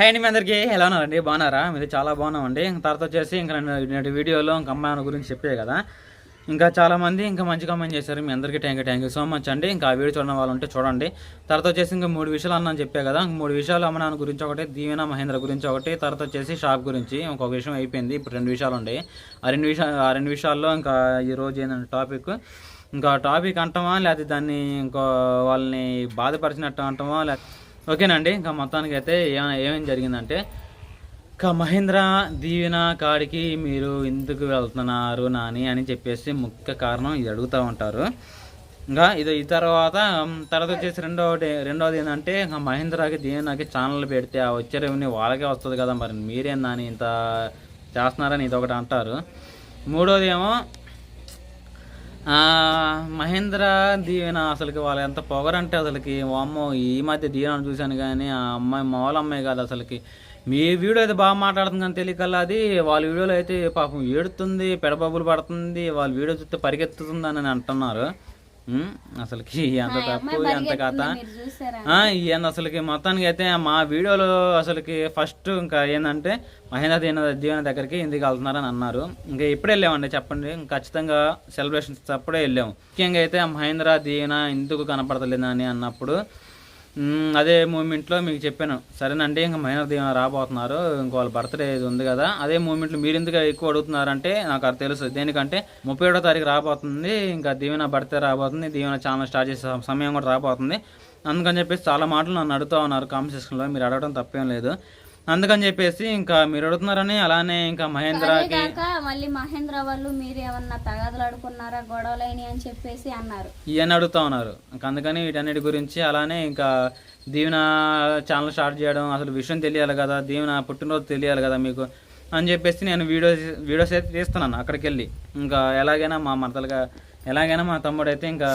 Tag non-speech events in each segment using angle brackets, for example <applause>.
Hi అండి మీ అందరికీ. ఎలా ఉన్నారండి? బాగున్నారా? మీరు చాలా బాగున్నామండి. ఇంకా తర్వాత వచ్చేసి ఇంకా నేను నేటి వీడియోలో ఇంకా అమ్మాయి గురించి చెప్పే కదా. ఇంకా చాలామంది ఇంకా మంచి కమెంట్ చేశారు. మీ అందరికీ thank you thank you so much అండి. ఇంకా ఆ వీడియో చూడడం వాళ్ళు ఉంటే చూడండి. తర్వాత వచ్చేసి ఇంకా మూడు విషయాలు అన్నాను చెప్పే కదా. మూడు విషయాలు అమ్మ నాన్న గురించి ఒకటి దీవెన మహేంద్ర గురించి ఒకటి తర్వాత వచ్చేసి షాప్ గురించి ఇంకొక విషయం అయిపోయింది. ఇప్పుడు రెండు విషయాలు ఉన్నాయి ఆ రెండు విషయాలు ఆ రెండు విషయాల్లో ఇంకా ఈ రోజు ఏంటంటే టాపిక్ ఇంకా టాపిక్ అంటామా? లేకపోతే దాన్ని ఇంకో వాళ్ళని బాధపరిచినట్టు అంటామా? లేకపోతే ఓకేనండి ఇంకా మొత్తానికి అయితే ఏమైనా ఏమేమి జరిగిందంటే ఇంకా మహేంద్ర దీవెన కాడికి మీరు ఎందుకు వెళ్తున్నారు నాని అని చెప్పేసి ముఖ్య కారణం ఇది అడుగుతూ ఉంటారు. ఇంకా ఇది ఈ తర్వాత తర్వాత వచ్చేసి రెండవది రెండవది ఏంటంటే ఇంకా మహేంద్రకి దీవెనకి ఛానల్ పెడితే ఆ వచ్చే రెవెన్యూ వాళ్ళకే వస్తుంది కదా మరి మీరేం నాని ఇంత చేస్తున్నారని ఇది ఒకటి అంటారు. మూడోది ఏమో మహేంద్ర దీవెన అసలుకి వాళ్ళు ఎంత పొగరంటే అసలుకి అమ్మో ఈ మధ్య దీవెన చూశాను కానీ ఆ అమ్మాయి మామూలు అమ్మాయి కాదు అసలుకి. మీ వీడియో అయితే బాగా మాట్లాడుతుంది కానీ తెలియకల్లా అది వాళ్ళ వీడియోలో అయితే పాపం ఏడుతుంది పెడబబ్బులు పడుతుంది వాళ్ళ వీడియో చూస్తే పరిగెత్తుతుంది అని అంటున్నారు. అసలుకి ఎంత తప్పు ఎంత కథ. ఈయన అసలుకి మొత్తానికి అయితే మా వీడియోలో అసలుకి ఫస్ట్ ఇంకా ఏంటంటే మహేంద్ర దీన దీవెన దగ్గరికి ఎందుకు వెళ్తున్నారని అన్నారు. ఇంకా ఎప్పుడు వెళ్ళామండి చెప్పండి. ఇంకా ఖచ్చితంగా సెలబ్రేషన్స్ అప్పుడే వెళ్ళాము. ముఖ్యంగా అయితే మహేంద్ర దీవెన ఎందుకు కనపడతలేదని అన్నప్పుడు అదే మూమెంట్లో మీకు చెప్పాను. సరేనండి ఇంకా మైనర్ దీవెన రాబోతున్నారు ఇంకో వాళ్ళ బర్త్డే ఇది ఉంది కదా అదే మూమెంట్లో మీరు ఎందుకు ఎక్కువ అడుగుతున్నారంటే నాకు అది తెలుసు. దేనికంటే ముప్పై ఏడో తారీఖు రాబోతుంది ఇంకా దీవెన బర్త్డే రాబోతుంది దీవెన ఛానల్ స్టార్ట్ చేసే సమయం కూడా రాబోతుంది. అందుకని చెప్పేసి చాలా మాటలు నన్ను అడుగుతూ ఉన్నారు కామెంట్ సెక్షన్లో మీరు అడగడం తప్పేం లేదు. అందుకని చెప్పేసి ఇంకా మీరు అడుగుతున్నారని అలానే ఇంకా మహేంద్రకి మళ్ళీ మహేంద్ర వాళ్ళు మీరు ఏమన్నా తగాదలాడుకున్నారా గొడవలైన అని చెప్పేసి అన్నారు. ఇవన్నీ అడుగుతా ఉన్నారు. ఇంకా అందుకని వీటన్నిటి గురించి అలానే ఇంకా దీవెన ఛానల్ స్టార్ట్ చేయడం అసలు విషయం తెలియాలి కదా దీవెన పుట్టినరోజు తెలియాలి కదా మీకు అని చెప్పేసి నేను వీడియో వీడియోస్ అయితే తీస్తున్నాను అక్కడికి వెళ్ళి ఇంకా ఎలాగైనా మా మరతలుగా ఎలాగైనా మా తమ్ముడు అయితే ఇంకా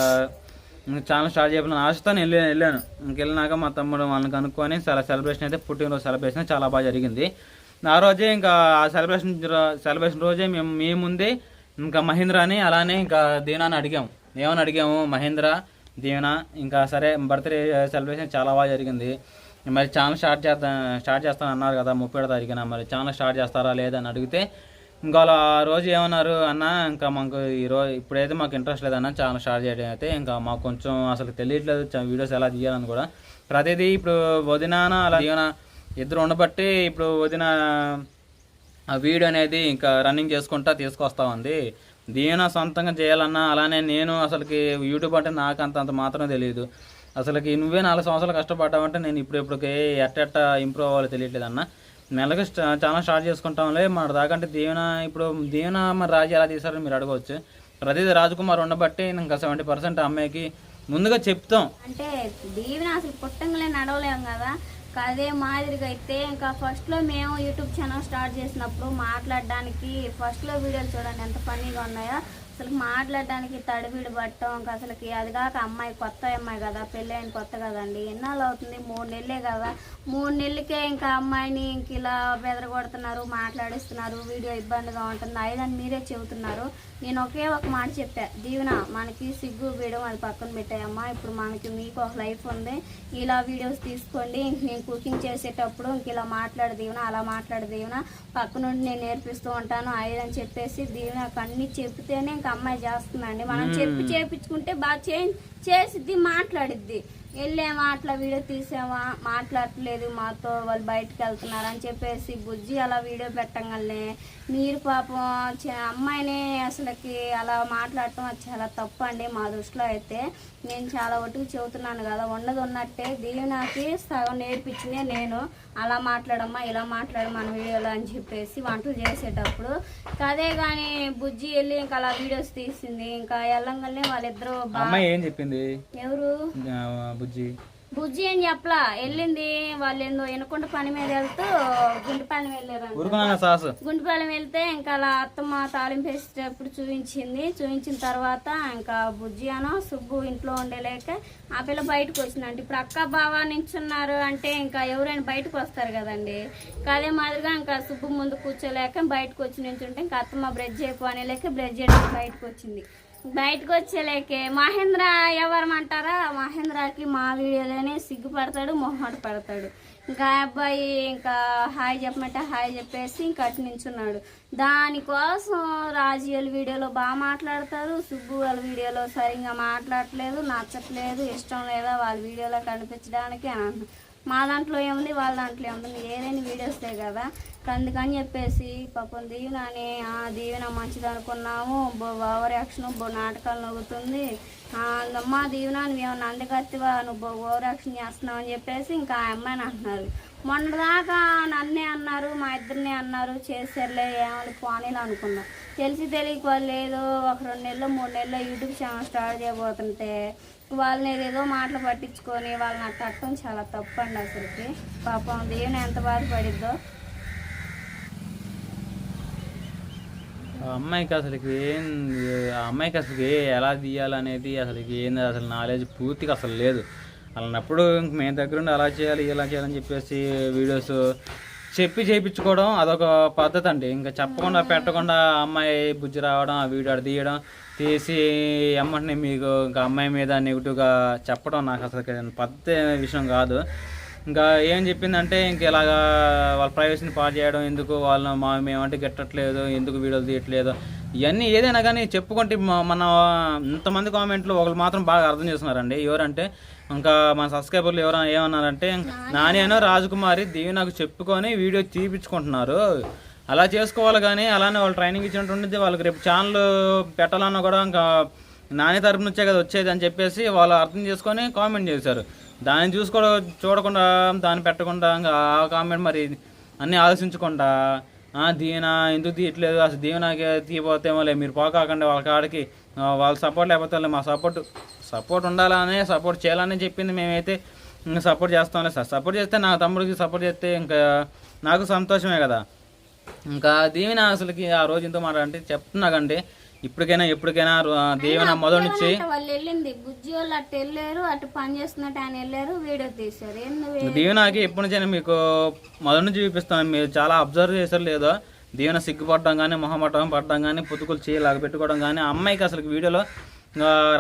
ఛానల్ స్టార్ట్ చేయాలని ఆశతో నేను వెళ్ళాను. ఇంకెళ్ళినాక మా తమ్ముడు వాళ్ళని కనుక్కొని చాలా సెలబ్రేషన్ అయితే పుట్టినరోజు సెలబ్రేషన్ చాలా బాగా జరిగింది. ఆ రోజే ఇంకా ఆ సెలబ్రేషన్ సెలబ్రేషన్ రోజే మేము మేముంది ఇంకా మహేంద్రాని అలానే ఇంకా దీవెనాని అడిగాము. ఏమని అడిగాము? మహేంద్ర దీవెన ఇంకా సరే బర్త్డే సెలబ్రేషన్ చాలా బాగా జరిగింది. మరి ఛానల్ స్టార్ట్ చేస్తా స్టార్ట్ చేస్తాను అన్నారు కదా ముప్పై ఏడో తారీఖున. మరి ఛానల్ స్టార్ట్ చేస్తారా లేదని అడిగితే ఇంకా ఆ రోజు ఏమన్నారు అన్న ఇంకా మాకు ఈ రోజు ఇప్పుడైతే మాకు ఇంట్రెస్ట్ లేదన్న ఛానల్ స్టార్ట్ చేయడం అయితే ఇంకా మాకు కొంచెం అసలు తెలియట్లేదు వీడియోస్ ఎలా తీయాలని కూడా. ప్రతిదీ ఇప్పుడు వదినాన అలా దీవెన ఇద్దరు ఉండబట్టి ఇప్పుడు వదిన ఆ వీడియో అనేది ఇంకా రన్నింగ్ చేసుకుంటా తీసుకొస్తా ఉంది. దీవెన సొంతంగా చేయాలన్నా అలానే నేను అసలుకి యూట్యూబ్ అంటే నాకు అంత అంత మాత్రం తెలియదు. అసలుకి నువ్వే నాలుగు సంవత్సరాలు కష్టపడ్డావంటే నేను ఇప్పుడు ఇప్పటికే ఎట్ట ఇంప్రూవ్ అవ్వాలో తెలియట్లేదన్నా. అన్న చాలా స్టార్ట్ చేసుకుంటాంలే. మన దాకంటే దీవెన ఇప్పుడు దీవెన మరి రాజు ఎలా తీసారని మీరు అడగవచ్చు. ప్రతిదీ రాజకుమార్ ఉండబట్టి ఇంకా సెవెంటీ పర్సెంట్ అమ్మాయికి ముందుగా చెప్తాం. అంటే దీవెన అసలు పుట్టంగానే నడవలేం కదా. అదే మాదిరిగా అయితే ఇంకా ఫస్ట్లో మేము యూట్యూబ్ ఛానల్ స్టార్ట్ చేసినప్పుడు మాట్లాడడానికి ఫస్ట్లో వీడియోలు చూడండి ఎంత ఫన్నీగా ఉన్నాయో అసలు మాట్లాడడానికి తడిబిడి పట్టడం అసలుకి అది కాక అమ్మాయి కొత్త అమ్మాయి కదా పెళ్ళైన కొత్త కదండి. ఎన్నాళ్ళు అవుతుంది? మూడు నెలలే కదా. మూడు నెలలకే ఇంకా అమ్మాయిని ఇంక ఇలా బెదరగొడుతున్నారు మాట్లాడిస్తున్నారు వీడియో ఇబ్బందిగా ఉంటుంది. అయ్యదని మీరే చెబుతున్నారు. నేను ఒకే ఒక మాట చెప్పా. దీవెన మనకి సిగ్గు వీడియో అది పక్కన పెట్టాయమ్మా. ఇప్పుడు మనకి మీకు ఒక లైఫ్ ఉంది. ఇలా వీడియోస్ తీసుకోండి. ఇంక నేను కుకింగ్ చేసేటప్పుడు ఇంక ఇలా మాట్లాడు దీవెన అలా మాట్లాడు దీవెన పక్కనుండి నేను నేర్పిస్తూ ఉంటాను. అయ్యదని చెప్పేసి దీవెనకు అన్నీ చెప్తేనే అమ్మాయి చేస్తుందండి. మనం చెప్పి చేపించుకుంటే బాగా చేసిద్ది మాట్లాడిద్ది. వెళ్ళామా? అట్లా వీడియో తీసామా? మాట్లాడట్లేదు. మాతో వాళ్ళు బయటకు వెళ్తున్నారు అని చెప్పేసి బుజ్జి అలా వీడియో పెట్టగానే మీరు పాపం అమ్మాయిని అసలుకి అలా మాట్లాడటం అది చాలా తప్పు అండి మా దృష్టిలో అయితే. నేను చాలా ఒట్టుకు చెబుతున్నాను కదా ఉన్నది ఉన్నట్టే. దీవెనకి సగం నేర్పించిందే నేను. అలా మాట్లాడమ్మా ఇలా మాట్లాడు మన వీడియోలో అని చెప్పేసి వంటలు చేసేటప్పుడు. అదే కానీ బుజ్జి వెళ్ళి ఇంకా అలా వీడియోస్ తీసింది. ఇంకా వెళ్ళంగానే వాళ్ళిద్దరూ ఏం చెప్పింది? ఎవరు? బుజ్జి? బుజ్జి అని చెప్పలా? వెళ్ళింది వాళ్ళు ఏందో ఎనకొండ పని మీద వెళ్తూ గుంటపాలెం వెళ్ళారు సాసు. గుంటపాలెం వెళ్తే ఇంకా అలా అత్తమ్మ తాలింపు వేసేటప్పుడు చూపించింది. చూపించిన తర్వాత ఇంకా బుజ్జి అనో సుబ్బు ఇంట్లో ఉండలేక ఆ పిల్ల బయటకు వచ్చిందంటే. ఇప్పుడు అక్క బావ నించున్నారు అంటే ఇంకా ఎవరైనా బయటకు వస్తారు కదండి. ఇంకా అదే మాదిరిగా ఇంకా సుబ్బు ముందు కూర్చోలేక బయటకు వచ్చి నించుంటే ఇంకా అత్తమ్మ బ్రెడ్ చేయకు అనేలేక బ్రెడ్ చేయడానికి బయటకు వచ్చింది. బయటకు వచ్చేలేకే మహేంద్ర ఎవరమంటారా? మహేంద్రకి మా వీడియోలోనే సిగ్గుపడతాడు మొహమాట పడతాడు. ఇంకా అబ్బాయి ఇంకా హాయ్ చెప్పమంటే హాయ్ చెప్పేసి ఇంకా అటు నించున్నాడు. దానికోసం రాజు వాళ్ళ వీడియోలో బాగా మాట్లాడతారు. సుబ్బు వాళ్ళ వీడియోలో సరిగ్గా మాట్లాడట్లేదు నచ్చట్లేదు ఇష్టం లేదా వాళ్ళ వీడియోలో కనిపించడానికి అని మా దాంట్లో ఏముంది వాళ్ళ దాంట్లో ఏముంది? ఏదైనా వీడియోస్తే కదా? అందుకని చెప్పేసి పాపం దీవెన అని ఆ దీవెన మంచిది అనుకున్నాము. ఓవర్ యాక్షన్ బో నాటకాలు నవ్వుతుంది. ఆ, అమ్మా దీవెన మేము అందగత్తివా నువ్వు ఓవర్ యాక్షన్ చేస్తున్నావు అని చెప్పేసి ఇంకా ఆ అమ్మాయిని అంటున్నారు. మొన్నదాకా నన్నే అన్నారు మా ఇద్దరిని అన్నారు చేసారులే ఏమని పోనీలు అనుకున్నాం. తెలిసి తెలియక వాళ్ళు ఏదో ఒక రెండు నెలలు మూడు నెలలు యూట్యూబ్ ఛానల్ స్టార్ట్ చేయబోతుంటే వాళ్ళని ఏదేదో మాటలు పట్టించుకొని వాళ్ళని అట్ట అట్టడం చాలా తప్పు అండి అసలుకి. పాపం దేవుని ఎంత బాధపడిద్దో. అమ్మాయికి అసలుకి ఏం ఆ అమ్మాయికి అసలుకి ఎలా తీయాలనేది అసలుకి ఏంది అసలు నాలెడ్జ్ పూర్తిగా అసలు లేదు. అలాంటప్పుడు ఇంక మేము దగ్గర ఉండి అలా చేయాలి ఇలా చేయాలని చెప్పేసి వీడియోస్ చెప్పి చేయించుకోవడం అదొక పద్ధతి అండి. ఇంకా చెప్పకుండా పెట్టకుండా అమ్మాయి బుజ్జి రావడం ఆ వీడియో తీయడం తీసి ఎమ్మటిని మీకు ఇంకా అమ్మాయి మీద నెగిటివ్గా చెప్పడం నాకు అసలు పద్ధతి విషయం కాదు. ఇంకా ఏం చెప్పిందంటే ఇంక ఇలాగా వాళ్ళ ప్రైవసీని పాడు చేయడం ఎందుకు వాళ్ళ మా మేమంటే గిట్టట్లేదు ఎందుకు వీడియోలు తీయట్లేదు ఇవన్నీ ఏదైనా కానీ చెప్పుకుంటే మన ఇంతమంది కామెంట్లు ఒకరు మాత్రం బాగా అర్థం చేస్తున్నారండి ఎవరంటే ఇంకా మన సబ్స్క్రైబర్లు ఎవరైనా ఏమన్నారంటే నానేనో రాజకుమారి దేవి నాకు చెప్పుకొని వీడియో తీపించుకుంటున్నారు అలా చేసుకోవాలి కానీ అలానే వాళ్ళు ట్రైనింగ్ ఇచ్చినట్టుండి వాళ్ళకి రేపు ఛానల్ పెట్టాలన్నా కూడా ఇంకా నాని తరపు నుంచే కదా వచ్చేది అని చెప్పేసి వాళ్ళు అర్థం చేసుకొని కామెంట్ చేశారు. దాన్ని చూసుకో చూడకుండా దాన్ని పెట్టకుండా ఇంకా ఆ కామెంట్ మరి అన్నీ ఆలోచించకుండా దీనా ఎందుకు తీయట్లేదు? అసలు దీవెనకి తీయపోతేమోలే మీరు పోకాకండి వాళ్ళ కాడికి. వాళ్ళ సపోర్ట్ లేకపోతే మా సపోర్ట్ సపోర్ట్ ఉండాలనే సపోర్ట్ చేయాలని చెప్పింది మేమైతే. Support చేస్తాంలే sir. సపోర్ట్ చేస్తే నా తమ్ముడికి సపోర్ట్ చేస్తే ఇంకా నాకు సంతోషమే కదా. ఇంకా దీవెన అసలుకి ఆ రోజు ఇంత మాట అంటే చెప్తున్నాకండి ఇప్పటికైనా ఎప్పటికైనా దీవెన మొదటి నుంచి వాళ్ళు వెళ్ళింది. బుజ్జి వాళ్ళు అటు వెళ్ళారు అటు పని చేస్తున్నట్టు ఆయన వెళ్ళారు వీడియో తీశారు. దీవెనకి ఎప్పటి నుంచి మీకు మొదటి నుంచి చూపిస్తాను మీరు చాలా అబ్జర్వ్ చేశారు లేదో దీవెన సిగ్గుపడడం కానీ మొహమటం పడడం కానీ పుతుకులు చేయలాగా పెట్టుకోవడం కానీ అమ్మాయికి అసలు వీడియోలో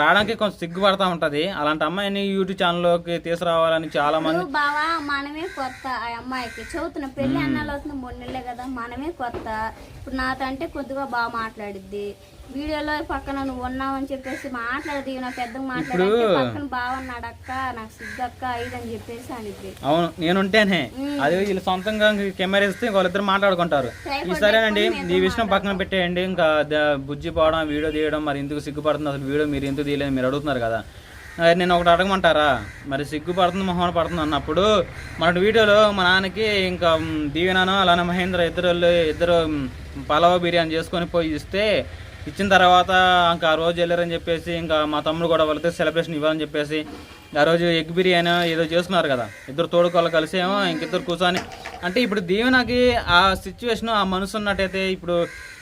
రావడానికి కొంచెం సిగ్గుపడతా ఉంటుంది. అలాంటి అమ్మాయిని యూట్యూబ్ ఛానల్లోకి తీసుకురావాలని చాలా మంది బావా మనమే కొత్త ఆ అమ్మాయికి. చదువుతున్న పెళ్ళి అన్నాళ్ళు అవుతుంది మూడు నెలలే కదా మనమే కొత్త. ఇప్పుడు నాతో అంటే కొద్దిగా బాగా మాట్లాడిద్ది. వీడియోలో పక్కన నువ్వు ఉన్నావు అని చెప్పేసి మాట్లాడది నా పెద్దగా మాట్లాడంటే పక్కన బాగున్నాడు అక్క నాకు సిగ్గక్క ఇదని చెప్పేసి అనిద్ది అవును నేనుంటేనే. అది వీళ్ళు సొంతంగా కెమెరా ఇస్తే వాళ్ళిద్దరు మాట్లాడుకుంటారు. ఈ సరేనండి ఈ విషయం పక్కన పెట్టేయండి ఇంకా బుజ్జి పోవడం వీడియో తీయడం మరి ఎందుకు సిగ్గుపడుతుంది? అసలు వీడియో మీరు ఎందుకు తీయలేదు? మీరు అడుగుతున్నారు కదా. నేను ఒకటి అడగమంటారా? మరి సిగ్గుపడుతుంది మొహం పడుతుంది అన్నప్పుడు మన వీడియోలో మా నాన్నకి ఇంకా దీవెనను అలానే మహేంద్ర ఇద్దరు ఇద్దరు పలావ్ బిర్యానీ చేసుకొని పోయి ఇస్తే ఇచ్చిన తర్వాత ఇంకా ఆ రోజు వెళ్ళారని చెప్పేసి ఇంకా మా తమ్ముడు కూడా వాళ్ళతో సెలబ్రేషన్ ఇవ్వాలని చెప్పేసి ఆ రోజు ఎగ్ బిర్యానీ ఏదో చేసుకున్నారు కదా. ఇద్దరు తోడుకోళ్ళు కలిసేమో ఇంకిద్దరు కూర్చొని అంటే ఇప్పుడు దీవెనకి ఆ సిచ్యువేషన్ ఆ మనసు ఉన్నట్టయితే ఇప్పుడు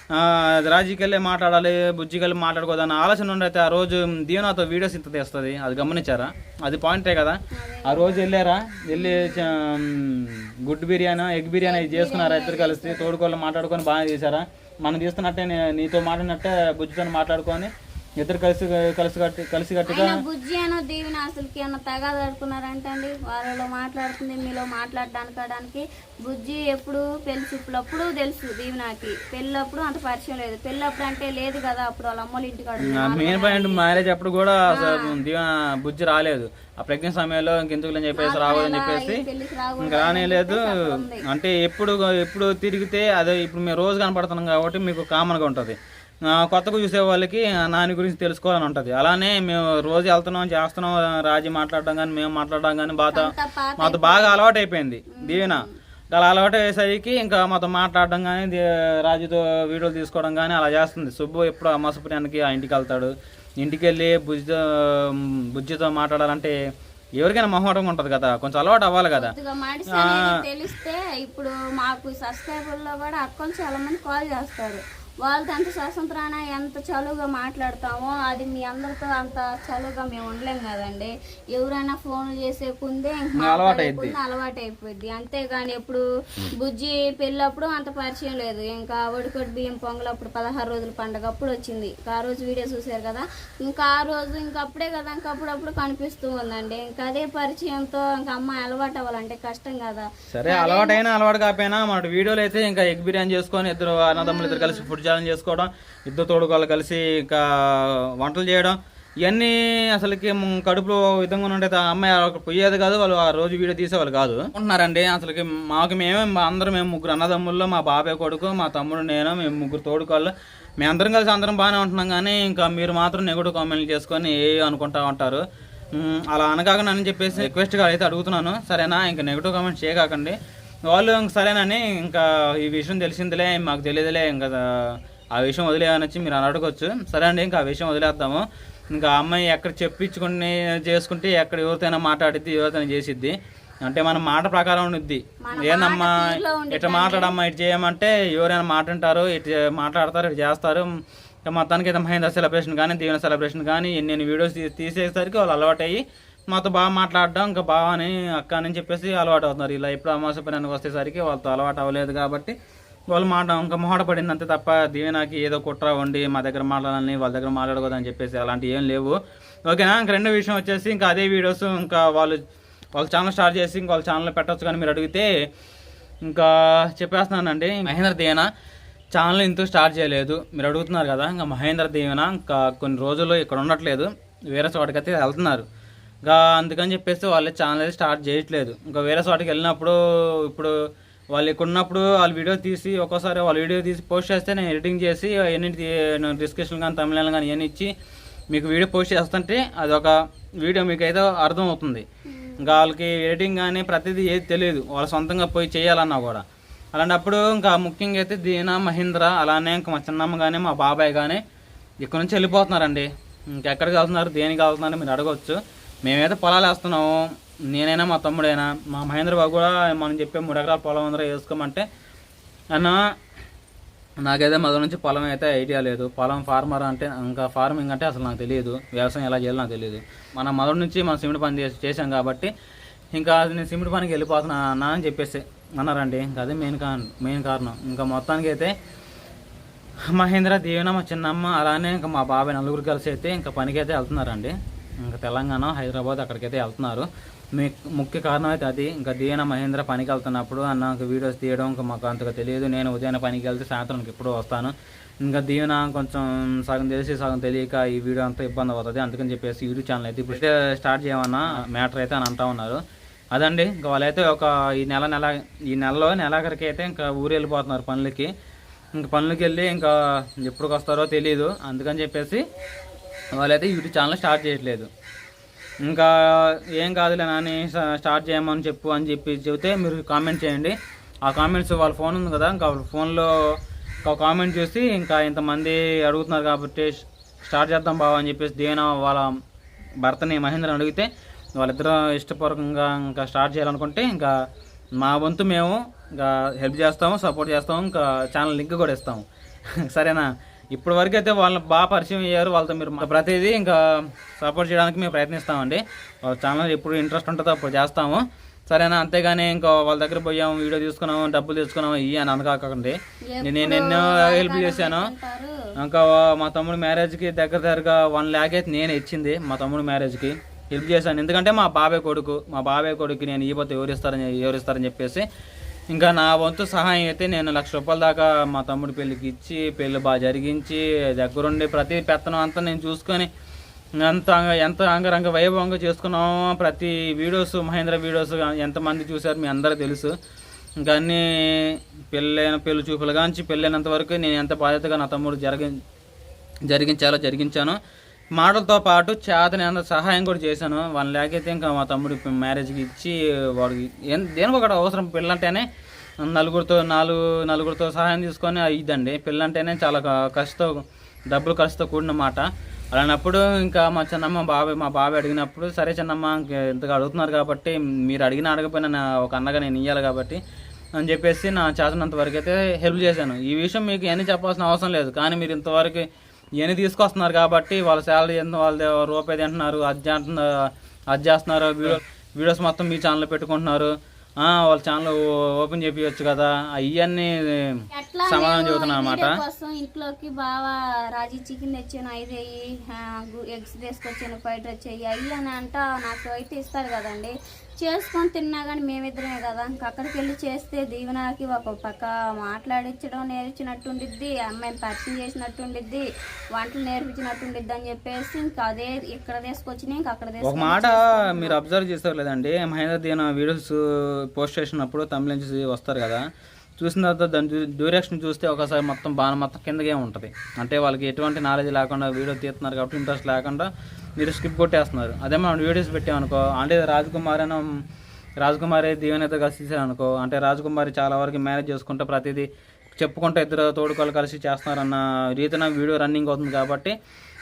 ఆ, రాజీకెళ్ళి మాట్లాడాలి బుజ్జికెళ్ళి మాట్లాడుకోదన్న ఆలోచన ఉండైతే ఆ రోజు దీవెనతో వీడియోస్ ఇంత తెస్తుంది. అది గమనించారా? అది పాయింటే కదా. ఆ రోజు వెళ్ళారా? వెళ్ళి గుడ్ బిర్యానీ ఎగ్ బిర్యానీ అది చేసుకున్నారా? ఇద్దరు కలిసి తోడుకోళ్ళు మాట్లాడుకొని బాగా చేశారా? మనం తీస్తున్నట్టే నీతో మాట్లాడినట్టే బుజ్జితో మాట్లాడుకొని ఇద్దరు కలిసి కలిసి కట్టి కలిసి కట్టుగా బుజ్జి అనో దీవిని అసలుకి ఏమన్నా తగాదడుకున్నారంటే అండి వాళ్ళలో మాట్లాడుతుంది మీలో మాట్లాడడానికి బుజ్జి ఎప్పుడు పెళ్ళి చూపులప్పుడు తెలుసు దీవినాకి. పెళ్ళప్పుడు అంత పరిచయం లేదు. పెళ్ళప్పుడు అంటే లేదు కదా అప్పుడు వాళ్ళ అమ్మోళ్ళ ఇంటికాడ ఉంది. మెయిన్ పాయింట్ మ్యారేజ్ అప్పుడు కూడా దీవెన బుజ్జి రాలేదు. ఆ ప్రెగ్నెంట్ సమయంలో ఇంకెందుకు అని చెప్పేసి రావద్దని చెప్పేసి ఇంకా రానేలేదు. అంటే ఎప్పుడు ఎప్పుడు తిరిగితే అదే ఇప్పుడు మేము రోజు కనపడుతున్నాం కాబట్టి మీకు కామన్గా ఉంటుంది. కొత్తగా చూసే వాళ్ళకి నాని గురించి తెలుసుకోవాలని ఉంటుంది. అలానే మేము రోజు వెళ్తున్నాం చేస్తున్నాం రాజీ మాట్లాడడం కానీ మేము మాట్లాడడం కానీ బాగా మాతో బాగా అలవాటు అయిపోయింది దీవెన. అలా అలవాటు అయ్యేసరికి ఇంకా మాతో మాట్లాడడం కానీ రాజుతో వీడియోలు తీసుకోవడం కానీ అలా చేస్తుంది. సుబ్బు ఎప్పుడు అమ్మసుప్రియానికి ఆ ఇంటికి వెళ్తాడు. ఇంటికి వెళ్ళి బుజ్జితో బుజ్జితో మాట్లాడాలంటే ఎవరికైనా మొహమాటంగా ఉంటుంది కదా. కొంచెం అలవాటు అవ్వాలి కదా. తెలిస్తే ఇప్పుడు మాకు సబ్స్క్రైబర్లో కూడా అక్కలు చాలా మంది కాల్ చేస్తారు. వాళ్ళతో ఎంత స్వతంత్రాన ఎంత చలువుగా మాట్లాడతామో అది మీ అందరితో అంత చలువుగా మేము ఉండలేం కదండి. ఎవరైనా ఫోన్ చేసే కుందే. అలవాటు అయిపోయింది అంతేగాని ఇప్పుడు బుజ్జి పెళ్ళప్పుడు అంత పరిచయం లేదు. ఇంకా ఒడికొడి బియ్యం పొంగలప్పుడు పదహారు రోజుల పండగ అప్పుడు వచ్చింది. ఆ రోజు వీడియో చూసారు కదా. ఇంకా ఆ రోజు ఇంకా అప్పుడే కదా ఇంకా అప్పుడప్పుడు కనిపిస్తూ ఉందండి. ఇంకా అదే పరిచయంతో ఇంకా అమ్మాయి అలవాటు అవ్వాలంటే కష్టం కదా. సరే అలవాటైనా అలవాటు కాకపోయినా మన వీడియోలో అయితే ఇంకా ఎగ్ బిర్యానీ చేసుకొని ఇద్దరు అన్నదమ్ములు ఇద్దరు కలిసి ఫుడ్ ఛాలెంజ్ చేసుకోవడం ఇద్దరు తోడుకోళ్ళు కలిసి ఇంకా వంటలు చేయడం ఇవన్నీ అసలుకి కడుపులో విధంగా ఉంటే ఆ అమ్మాయి అక్కడ పోయేది కాదు వాళ్ళు ఆ రోజు వీడియో తీసేవాళ్ళు కాదు. ఉంటున్నారండి అసలుకి మాకు మేమే మా అందరం మేము ముగ్గురు అన్నదమ్ముల్లో మా బాబాయ్ కొడుకు మా తమ్ముడు నేను మేము ముగ్గురు తోడుకోళ్ళు మేము అందరం కలిసి అందరం బాగానే ఉంటున్నాం కానీ ఇంకా మీరు మాత్రం నెగటివ్ కామెంట్లు చేసుకొని ఏ అనుకుంటా ఉంటారు. అలా అనగాకనని అని చెప్పేసి రిక్వెస్ట్గా అయితే అడుగుతున్నాను. సరేనా? ఇంకా నెగిటివ్ కామెంట్ చేయకండి వాళ్ళు ఇంక సరేనని ఇంకా ఈ విషయం తెలిసిందిలే మాకు తెలియదులే ఇంకా ఆ విషయం వదిలేయనొచ్చి మీరు అని అడగొచ్చు సరే అండి ఇంకా ఆ విషయం వదిలేద్దాము. ఇంకా అమ్మాయి ఎక్కడ చెప్పించుకుని చేసుకుంటే ఎక్కడ ఎవరితోనైనా మాట్లాడిద్ది ఎవరితోనైనా చేసిద్ది. అంటే మన మాట ప్రకారం ఉండిద్ది. ఏందమ్మా ఇట్లా మాట్లాడమ్మా ఇటు చేయమంటే ఎవరైనా మాట్లాడతారు ఇటు మాట్లాడతారు ఇటు చేస్తారు. ఇక మొత్తానికి అయితే మహేంద్ర సెలబ్రేషన్ కానీ దీవెన సెలబ్రేషన్ కానీ నేను వీడియోస్ తీసేసరికి వాళ్ళు అలవాటు అయ్యి మాతో బాగా మాట్లాడడం ఇంకా బాగా అని అక్క అని చెప్పేసి అలవాటు అవుతున్నారు. ఇలా ఎప్పుడు అమాస పనికి వచ్చేసరికి వాళ్ళతో అలవాటు అవ్వలేదు కాబట్టి వాళ్ళు మాట ఇంకా మొహట పడింది అంతే తప్ప దీవెనకి ఏదో కుట్ర వండి మా దగ్గర మాట్లాడాలని వాళ్ళ దగ్గర మాట్లాడకూడదని చెప్పేసి అలాంటివి ఏం లేవు. ఓకేనా? ఇంకా రెండో విషయం వచ్చేసి ఇంకా అదే వీడియోస్ ఇంకా వాళ్ళు వాళ్ళ ఛానల్ స్టార్ట్ చేసి ఇంకా వాళ్ళ ఛానల్లో పెట్టచ్చు కానీ మీరు అడిగితే ఇంకా చెప్పేస్తున్నానండి. మహేంద్ర దీవెన ఛానల్ ఇంత స్టార్ట్ చేయలేదు. మీరు అడుగుతున్నారు కదా ఇంకా మహేంద్ర దీవెన ఇంకా కొన్ని రోజులు ఇక్కడ ఉండట్లేదు. వేరే చోటకైతే వెళ్తున్నారు. ఇంకా అందుకని చెప్పేసి వాళ్ళ ఛానల్ అయితే స్టార్ట్ చేయట్లేదు. ఇంకా వేరే చోటకి వెళ్ళినప్పుడు ఇప్పుడు వాళ్ళు ఇక్కడ ఉన్నప్పుడు వాళ్ళు వీడియో తీసి ఒక్కోసారి వాళ్ళ వీడియో తీసి పోస్ట్ చేస్తే నేను ఎడిటింగ్ చేసి అవన్నీ డిస్క్రిప్షన్ కానీ తమిళనాడు కానీ ఇవన్నీ ఇచ్చి మీకు వీడియో పోస్ట్ చేస్తుంటే అది ఒక వీడియో మీకు అయితే అర్థం అవుతుంది ఇంకా వాళ్ళకి ఎడిటింగ్ కానీ ప్రతిదీ ఏది తెలియదు. వాళ్ళ సొంతంగా పోయి చేయాలన్నా కూడా. అలాంటప్పుడు ఇంకా ముఖ్యంగా అయితే దీనా మహేంద్ర అలానే ఇంకా మా చిన్నమ్మ కానీ మా బాబాయ్ కానీ ఇక్కడ నుంచి వెళ్ళిపోతున్నారండి. ఇంకెక్కడికి వెళ్తున్నారు దేనికి వెళ్తున్నారు మీరు అడగవచ్చు మేమైతే పొలాలు వేస్తున్నాము నేనైనా మా తమ్ముడైనా మా మహేంద్ర బాబు కూడా మనం చెప్పే మూడు ఎకరాల పొలం అందరూ వేసుకోమంటే అన్న నాకైతే మొదటి నుంచి పొలం అయితే ఐడియా లేదు. పొలం ఫార్మర్ అంటే ఇంకా ఫార్మింగ్ అంటే అసలు నాకు తెలియదు. వ్యవసాయం ఎలా చేయాలో నాకు తెలియదు. మన మొదటి నుంచి మనం సిమెంట్ పని చేసి చేసాం కాబట్టి ఇంకా అది నేను సిమెంట్ పనికి వెళ్ళిపోతున్నా అన్న అని చెప్పేసి అన్నారండి. ఇంకా అదే మెయిన్ కారణం మెయిన్ కారణం. ఇంకా మొత్తానికి అయితే మహేంద్ర దీవెన మా చిన్నమ్మ అలానే ఇంకా మా బాబాయ్ నలుగురు కలిసి అయితే ఇంకా పనికి అయితే వెళ్తున్నారండి. ఇంకా తెలంగాణ హైదరాబాద్ అక్కడికైతే వెళ్తున్నారు. మీ ముఖ్య కారణం అయితే అది. ఇంకా దీవెన మహేంద్ర పనికి వెళ్తున్నప్పుడు అన్న వీడియోస్ తీయడం ఇంకా మాకు అంతగా తెలియదు. నేను ఉదయాన్నే పనికి వెళ్తే సాయంత్రానికి ఎప్పుడూ వస్తాను. ఇంకా దీవెన కొంచెం సగం తెలిసి సగం తెలియక ఈ వీడియో అంతా ఇబ్బంది అవుతుంది. అందుకని చెప్పేసి యూట్యూబ్ ఛానల్ అయితే ఇప్పుడు స్టార్ట్ చేయమన్నా మ్యాటర్ అయితే అని అంటా ఉన్నారు. అదండి. ఇంకా వాళ్ళైతే ఒక ఈ నెల నెల ఈ నెలలో నెలాఖరికి అయితే ఇంకా ఊరు వెళ్ళిపోతున్నారు పనులకి. ఇంకా పనులకి వెళ్ళి ఇంకా ఎప్పుడు వస్తారో తెలియదు అందుకని చెప్పేసి వాళ్ళైతే యూట్యూబ్ ఛానల్ స్టార్ట్ చేయట్లేదు. ఇంకా ఏం కాదులే నాని స్టార్ట్ చేయమని చెప్పు అని చెప్పి చెబితే మీరు కామెంట్ చేయండి. ఆ కామెంట్స్ వాళ్ళ ఫోన్ ఉంది కదా ఇంకా వాళ్ళ ఫోన్లో ఒక కామెంట్ చూసి ఇంకా ఇంతమంది అడుగుతున్నారు కాబట్టి స్టార్ట్ చేద్దాం బావ అని చెప్పేసి దేవన వాళ్ళ భర్తని మహేంద్ర అడిగితే వాళ్ళిద్దరూ ఇష్టపూర్వకంగా ఇంకా స్టార్ట్ చేయాలనుకుంటే ఇంకా మా వంతు మేము ఇంకా హెల్ప్ చేస్తాము సపోర్ట్ చేస్తాము ఇంకా ఛానల్ లింక్ కూడా ఇస్తాము. <laughs> సరేనా? ఇప్పటి వరకు అయితే వాళ్ళు బాగా పరిచయం అయ్యారు. వాళ్ళతో మీరు ప్రతిదీ ఇంకా సపోర్ట్ చేయడానికి మేము ప్రయత్నిస్తామండి. వాళ్ళ ఛానల్ ఎప్పుడు ఇంట్రెస్ట్ ఉంటుందో అప్పుడు చేస్తాము. సరేనా? అంతేగాని ఇంకా వాళ్ళ దగ్గర పోయాము వీడియో తీసుకున్నాము డబ్బులు తీసుకున్నాము ఇవి అని అనకాకండి నేను ఎన్నో హెల్ప్ చేశాను. ఇంకా మా తమ్ముడు మ్యారేజ్కి దగ్గర దగ్గరగా వన్ ల్యాక్ అయితే నేను ఇచ్చింది మా తమ్ముడు మ్యారేజ్కి హెల్ప్ చేశాను. ఎందుకంటే మా బాబాయ్ కొడుకు మా బాబాయ్ కొడుకు నేను ఇవ్వతే ఎవరిస్తారని ఎవరిస్తారని చెప్పేసి ఇంకా నా వంతు సహాయం అయితే నేను లక్ష రూపాయల దాకా మా తమ్ముడి పెళ్ళికి ఇచ్చి పెళ్ళి బాగా జరిగించి దగ్గరుండి ప్రతి పెత్తనం అంతా నేను చూసుకొని ఎంత అంగ- ఎంత అంగరంగ వైభవంగా చేసుకున్నామో ప్రతి వీడియోస్ మహేంద్ర వీడియోస్ ఎంతమంది చూశారు మీ అందరూ తెలుసు. ఇంకా అన్ని పెళ్ళైన పెళ్ళి చూపులు కాంచి పెళ్ళైనంత వరకు నేను ఎంత బాధ్యతగా నా తమ్ముడు జరిగి జరిగించాలో జరిగించాను. మాటలతో పాటు చేతని సహాయం కూడా చేశాను. వన్ ల్యాక్ అయితే ఇంకా మా తమ్ముడి మ్యారేజ్కి ఇచ్చి వాడికి ఏం- దేనికి ఒకటి అవసరం? పిల్లంటేనే నలుగురితో నాలుగు నలుగురితో సహాయం తీసుకొని అయ్యిద్దండి పిల్లంటేనే చాలా ఖర్చుతో డబ్బులు ఖర్చుతో కూడిన మాట అలాంటప్పుడు ఇంకా మా చిన్నమ్మ బాబాయ్ మా బాబాయ్ అడిగినప్పుడు సరే చిన్నమ్మ ఇంతగా అడుగుతున్నారు కాబట్టి మీరు అడిగిన అడగపోయినా నా ఒక అన్నగా నేను ఇవ్వాలి కాబట్టి అని చెప్పేసి నా చేతనంత వరకు అయితే హెల్ప్ చేశాను. ఈ విషయం మీకు ఎన్ని చెప్పాల్సిన అవసరం లేదు. కానీ మీరు ఇంతవరకు ఇవన్నీ తీసుకొస్తున్నారు కాబట్టి వాళ్ళ శాలరీ ఎంత వాళ్ళ రూపాయి తింటున్నారు అది చేస్తున్నారు అది చేస్తున్నారు వీడియో వీడియోస్ మొత్తం మీ ఛానల్లో పెట్టుకుంటున్నారు. ఆ, వాళ్ళ ఛానల్ ఓపెన్ చేపించచ్చు కదా. అవన్నీ సమాధానం నేను చెబుతున్నా కోసం ఇంట్లోకి బాగా రాజీ చికెన్ తెచ్చాను ఐదు అయ్యి ఎగ్స్ తీసుకొచ్చాను ఫ్రైడ్ రైస్ చెయ్యి అయ్యి అని అంట నాకు అయితే ఇస్తారు కదండి. చేసుకొని తిన్నా కానీ మేమిద్దరమే కదా. ఇంక అక్కడికి వెళ్ళి చేస్తే దీవెనకి ఒక పక్క మాట్లాడించడం నేర్చినట్టు ఉండిద్ది అమ్మాయిని పరిచయం చేసినట్టు ఉండిద్ది వంటలు నేర్పించినట్టు ఉండిద్ది అని చెప్పేసి ఇంకా అదే ఇక్కడ తీసుకొచ్చినాయి ఇంకా అక్కడ ఒక మాట మీరు అబ్జర్వ్ చేస్తారు లేదండి మహేంద్ర దీన వీడియోస్ పోస్ట్ చేసినప్పుడు తమిళ నుంచి వస్తారు కదా. చూసిన తర్వాత దాని డ్యూరేషన్ చూస్తే ఒకసారి మొత్తం బాగా మొత్తం కిందకే ఉంటుంది. అంటే వాళ్ళకి ఎటువంటి నాలెడ్జ్ లేకుండా వీడియో తీస్తున్నారు కాబట్టి ఇంట్రెస్ట్ లేకుండా మీరు స్కిప్ కొట్టేస్తున్నారు. అదే మనం వీడియోస్ పెట్టామనుకో అంటే రాజకుమారి అని రాజకుమారి దీవెనతో కలిసి అనుకో అంటే రాజకుమారి చాలా వరకు మేనేజ్ చేసుకుంటే ప్రతిదీ చెప్పుకుంటే ఇద్దరు తోడుకోలు కలిసి చేస్తున్నారన్న రీతిన వీడియో రన్నింగ్ అవుతుంది కాబట్టి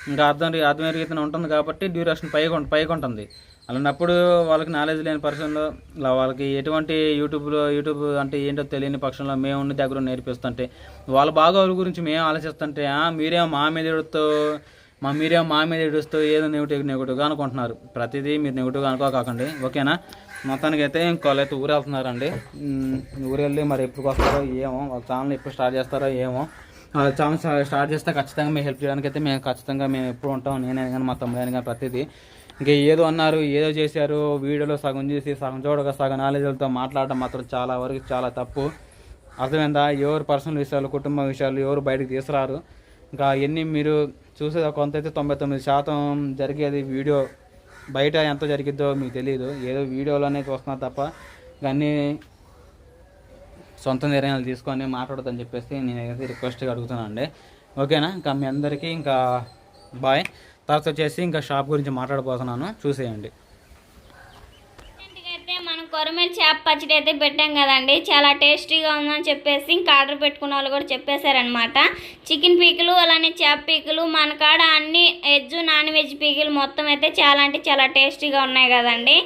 ఇంకా అర్థం అర్థమైన రీతిన ఉంటుంది కాబట్టి డ్యూరేషన్ పైగా ఉం- పైకి ఉంటుంది. అలాంటప్పుడు వాళ్ళకి నాలెడ్జ్ లేని పర్సన్లో ఇలా వాళ్ళకి ఎటువంటి యూట్యూబ్లో యూట్యూబ్ అంటే ఏంటో తెలియని పక్షంలో మేము ఉన్న దగ్గర నేర్పిస్తుంటే వాళ్ళ బాగోగుల గురించి మేము ఆలోచిస్తుంటే మీరేమో మా మీద మా మీరే మా మీద ఎడుస్తూ ఏదో నెగిటివ్ నెగిటివ్గా అనుకుంటున్నారు. ప్రతిదీ మీరు నెగిటివ్గా అనుకోకండి ఓకేనా? మొత్తానికి అయితే ఇంకోళ్ళు అయితే ఊరు వెళ్తున్నారండి ఊరెళ్ళి ఊరు వెళ్ళి మరి ఎప్పుడు వస్తారో ఏమో వాళ్ళ ఛానల్ ఎప్పుడు స్టార్ట్ చేస్తారో ఏమో. వాళ్ళ ఛానల్ స్టార్ట్ చేస్తే ఖచ్చితంగా మేము హెల్ప్ చేయడానికి అయితే మేము ఖచ్చితంగా మేము ఎప్పుడు ఉంటాం. నేనే కానీ మా తమ్ముడైనా కానీ ప్రతిదీ. ఇంకా ఏదో అన్నారు ఏదో చేశారు వీడియోలో సగం చేసి సగం చూడక సగం నాలెడ్జ్లతో మాట్లాడటం మాత్రం చాలా వరకు చాలా తప్పు. అర్థమైందా? ఎవరు పర్సనల్ విషయాలు కుటుంబ విషయాలు ఎవరు బయటకు తీసుకురారు? ఇంకా ఎన్ని మీరు చూసేది కొంత అయితే తొంభై తొమ్మిది శాతం జరిగేది వీడియో. బయట ఎంత జరిగిద్దో మీకు తెలియదు ఏదో వీడియోలోనే చూస్తున్నారు తప్ప ఇవన్నీ సొంత నిర్ణయాలు తీసుకొని మాట్లాడదని చెప్పేసి నేనైతే రిక్వెస్ట్గా అడుగుతున్నాను అండి. ఓకేనా? ఇంకా మీ అందరికీ ఇంకా బాయ్. తర్వాత వచ్చేసి ఇంకా షాప్ గురించి మాట్లాడబోతున్నాను. చూసేయండి. కొరమేలు చేప పచ్చడి అయితే పెట్టాం కదండి. చాలా టేస్టీగా ఉందని చెప్పేసి ఇంకా ఆర్డర్ పెట్టుకున్న వాళ్ళు కూడా చెప్పేశారనమాట చికెన్ పీకులు అలానే చేప పీకులు మన కాడ అన్ని వెజ్ నాన్ వెజ్ పీకులు మొత్తం అయితే చాలా అంటే చాలా టేస్టీగా ఉన్నాయి కదండి.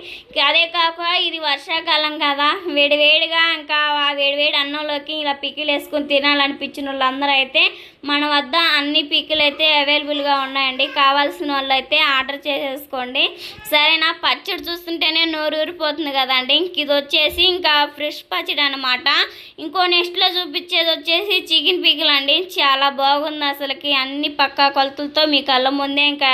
అదే కాక ఇది వర్షాకాలం కదా. వేడివేడిగా ఇంకా ఆ అన్నంలోకి ఇలా పీకులు వేసుకొని తినాలనిపించిన వాళ్ళందరూ అయితే మన వద్ద అన్ని పీకులు అయితే అవైలబుల్గా ఉన్నాయండి. కావాల్సిన వాళ్ళు అయితే ఆర్డర్ చేసేసుకోండి సరేనా? పచ్చడి చూస్తుంటేనే నోరు ఊరిపోతుంది కదండి. ఇంక ఇది వచ్చేసి ఇంకా ఫ్రెష్ పచ్చడి అనమాట ఇంకో నెక్స్ట్లో చూపించేది వచ్చేసి చికెన్ పీకులు అండి చాలా బాగుంది అసలుకి. అన్ని పక్కా కొలతలతో మీ కళ్ళ ముందే ఇంకా